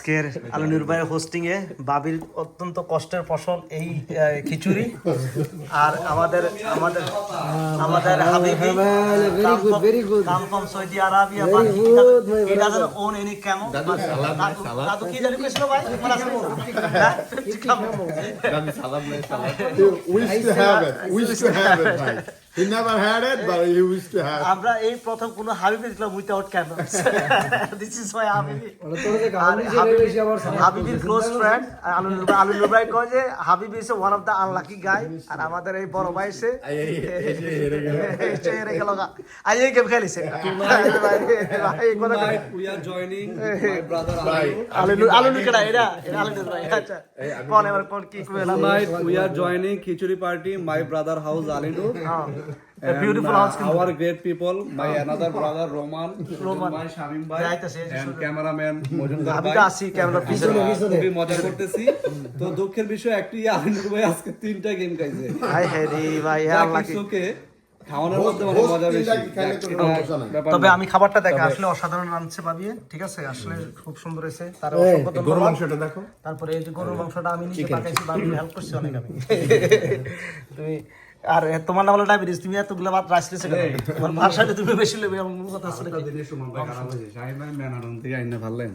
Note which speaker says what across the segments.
Speaker 1: আজকের আলু নির্বাহের হোস্টিং এ বাবির অত্যন্ত কষ্টের ফসল এই খিচুড়ি আর আমাদের আমাদের আমাদের হাবিবি
Speaker 2: very good, very good.
Speaker 1: Come from Saudi Arabia
Speaker 2: brother.
Speaker 1: doesn't own any camel দাদু দাদু কি জানি কইছিল ভাই মানে আসলে হ্যাঁ? Camel.
Speaker 3: He wished to have it. Wished to have it, right? He never had it, but he wished to have
Speaker 1: আমরা এই প্রথম কোন হাবিবি দেখলাম without camel this is my হাবিবি
Speaker 2: মানে
Speaker 1: আর
Speaker 2: আবার সামনে
Speaker 1: ক্লোজ ফ্রেন্ড কয় যে হাবিবি is one of the unlucky guy আর আমাদের এই বড় ভাই সে হেরে গেল আই এই গেম খেলিছে ভাই কথা কই।
Speaker 4: we are joining my brother
Speaker 3: Right.
Speaker 1: আলু আলু নুকেডা এরা আচ্ছা কোন এবার কোন কি কইলা
Speaker 4: we are joining Khichuri party, my brother house Alidu.
Speaker 1: Beautiful house কিন্তু
Speaker 4: our great people, my another brother Roman,
Speaker 1: Roman.
Speaker 4: my Shamim bhai, and cameraman Mojumdar bhai.
Speaker 1: তো আসি ক্যামেরা পিছনে
Speaker 4: আমরা খুবই মজা করতেছি। তো দুঃখের বিষয় একটি আলিনুর ভাই আজকে তিনটা গেম খাইছে।
Speaker 1: হাই রে ভাই
Speaker 4: যা
Speaker 1: আনলাকি
Speaker 4: কিছুকে খাওয়ানোর মধ্যে মানে মজা বেশি
Speaker 1: তবে আমি খাবারটা দেখা আসলে অসাধারণ রাঁধছে পাবিয়ে ঠিক আছে? আসলে খুব সুন্দর হয়েছে। তার
Speaker 3: গরুর মাংসটা দেখো।
Speaker 1: তারপরে এই যে গরুর মাংসটা আমি নিজে পাকাইছি হেল্প করছি অনেক আমি। তুমি আর তোমার না হলো ডায়াবেটিস তুমি এতগুলো ভাত আসলে দিয়েছ কেন তোমার ভাষাটা তুমি বেশি লেবে এমন কথা আছে নাকি?
Speaker 4: দিনের সময় ভাই খারাপ হয়েছে শাহিন ভাই ম্যানারন থেকে আইনে ভাললেন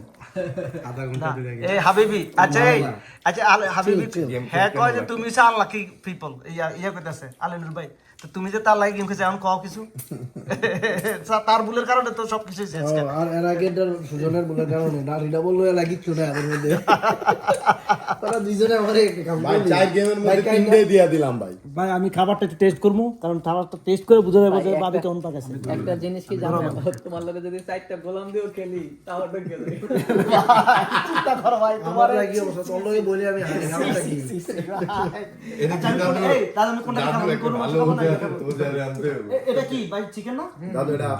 Speaker 4: আধা ঘণ্টা
Speaker 1: না,
Speaker 4: দিয়ে গেছে।
Speaker 1: এই হাবিবি আচ্ছা এই আচ্ছা আল- হাবিবি হ্যাঁ কয় যে তুমি সে আনলাকি পিপল ইয়া ইয়া কইতাছে আলিনুর ভাই। তো তুমি যে তার লাগে গেম খেয়েছে এখন কও কিছু তার ভুলের কারণে তো সব কিছু শেষ
Speaker 2: আর এর আগে সুজনের বলার কারণে না রিনা বলল এলা কিচ্ছু না এদের মধ্যে তারা দুইজনে আমার কাম
Speaker 3: ভাই চার গেমের মধ্যে তিনটে দিয়ে দিলাম ভাই
Speaker 1: ভাই আমি খাবারটা একটু টেস্ট করব কারণ খাবারটা টেস্ট করে বুঝে যাব যে বাবে কেমন পাকাছে
Speaker 5: একটা জিনিস কি জানো তোমার লগে যদি চারটা গোলাম দিও খেলি তাহলে খেলি
Speaker 1: চিন্তা করো ভাই তোমার
Speaker 2: লাগি অবশ্য তোর বলি আমি হারি খাবারটা কি
Speaker 1: আচ্ছা, আমি কোনটা খাব? না এটা খাব? কি ভাই চিকেন না
Speaker 3: দাদু এটা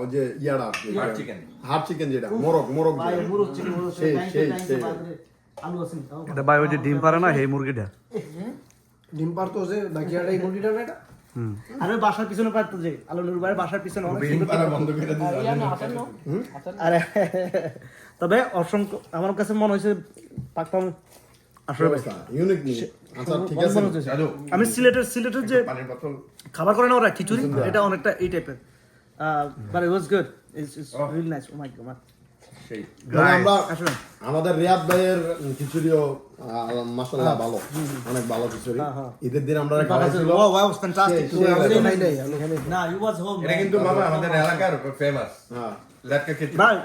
Speaker 3: ওই যে ইয়াটা হার্ট চিকেন হার্ট চিকেন যেটা মোরগ মোরগ
Speaker 1: ভাই
Speaker 3: যেটা।
Speaker 1: চিকেন মুরগ
Speaker 3: সেই, সেই, সেই।
Speaker 1: আলু আছে
Speaker 4: এটা ভাই ওই যে ডিম পারে না সেই মুরগিটা
Speaker 2: ডিম পারতো যে বাকি আর এই মুরগিটা না এটা
Speaker 1: আরে বাসার পিছনে পারতো যে আলু নুর ভাইয়ের বাসার পিছনে অনেক সুন্দর। আরে তবে অসংখ্য আমার কাছে মনে হয়েছে পাকতাম আমি সিলেটের সিলেটের যে খাবার করে না ওরা? খিচুড়ি? এটা অনেকটা এই টাইপের but it was good it's it's really nice oh my god
Speaker 3: আমাদের রিয়াদ ভাইয়ের খিচুড়িও মাসাল্লাহ ভালো। অনেক ভালো খিচুড়ি। ঈদের দিন আমরা
Speaker 6: এটা কিন্তু বাবা আমাদের এলাকার ফেমাস
Speaker 3: হ্যাঁ।
Speaker 6: লেটকা খিচুড়ি।
Speaker 1: ভাই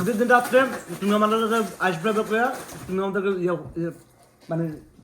Speaker 1: ঈদের দিন রাত্রে তুমি আমাদের আসবে তুমি আমাদেরকে ইয়ে- ইয়ে, মানে